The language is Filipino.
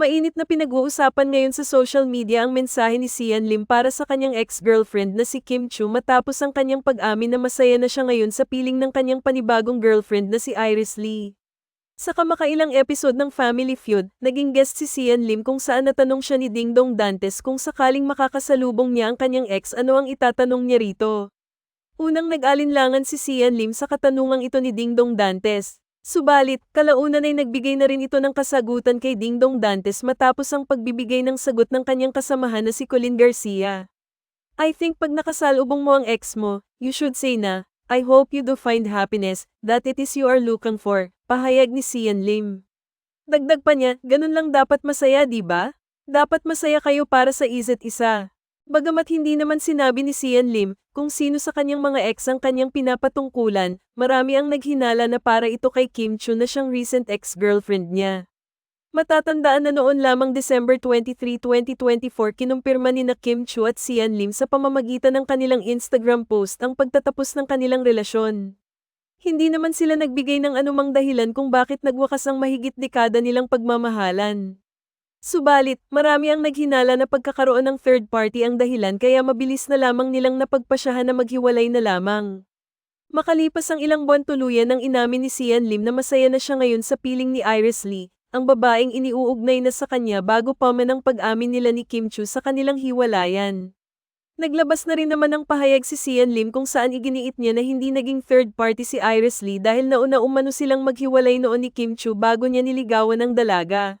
Mainit na pinag-uusapan ngayon sa social media ang mensahe ni Sian Lim para sa kanyang ex-girlfriend na si Kim Chu matapos ang kanyang pag-amin na masaya na siya ngayon sa piling ng kanyang panibagong girlfriend na si Iris Lee. Sa kamakailang episode ng Family Feud, naging guest si Sian Lim kung saan natanong siya ni Ding Dong Dantes kung sakaling makakasalubong niya ang kanyang ex ano ang itatanong niya rito. Unang nag-alinlangan si Sian Lim sa katanungang ito ni Ding Dong Dantes. Subalit, kalaunan ay nagbigay na rin ito ng kasagutan kay Ding Dong Dantes matapos ang pagbibigay ng sagot ng kanyang kasamahan na si Colin Garcia. I think pag nakasalubong mo ang ex mo, you should say na, I hope you do find happiness, that it is you are looking for, pahayag ni Sian Lim. Dagdag pa niya, ganun lang dapat masaya ba? Dapat masaya kayo para sa isa't isa. Bagamat hindi naman sinabi ni Sian Lim kung sino sa kanyang mga ex ang kanyang pinapatungkulan, marami ang naghinala na para ito kay Kim Chu na siyang recent ex-girlfriend niya. Matatandaan na noon lamang December 23, 2024 kinumpirma ni na Kim Chu at Sian Lim sa pamamagitan ng kanilang Instagram post ang pagtatapos ng kanilang relasyon. Hindi naman sila nagbigay ng anumang dahilan kung bakit nagwakas ang mahigit dekada nilang pagmamahalan. Subalit, marami ang naghinala na pagkakaroon ng third party ang dahilan kaya mabilis na lamang nilang napagpasyahan na maghiwalay na lamang. Makalipas ang ilang buwan tuluyan ng inamin ni Sian Lim na masaya na siya ngayon sa piling ni Iris Lee, ang babaeng iniuugnay na sa kanya bago pa man ang pag-amin nila ni Kim Chu sa kanilang hiwalayan. Naglabas na rin naman ng pahayag si Sian Lim kung saan iginiit niya na hindi naging third party si Iris Lee dahil nauna umano silang maghiwalay noon ni Kim Chu bago niya niligawan ng dalaga.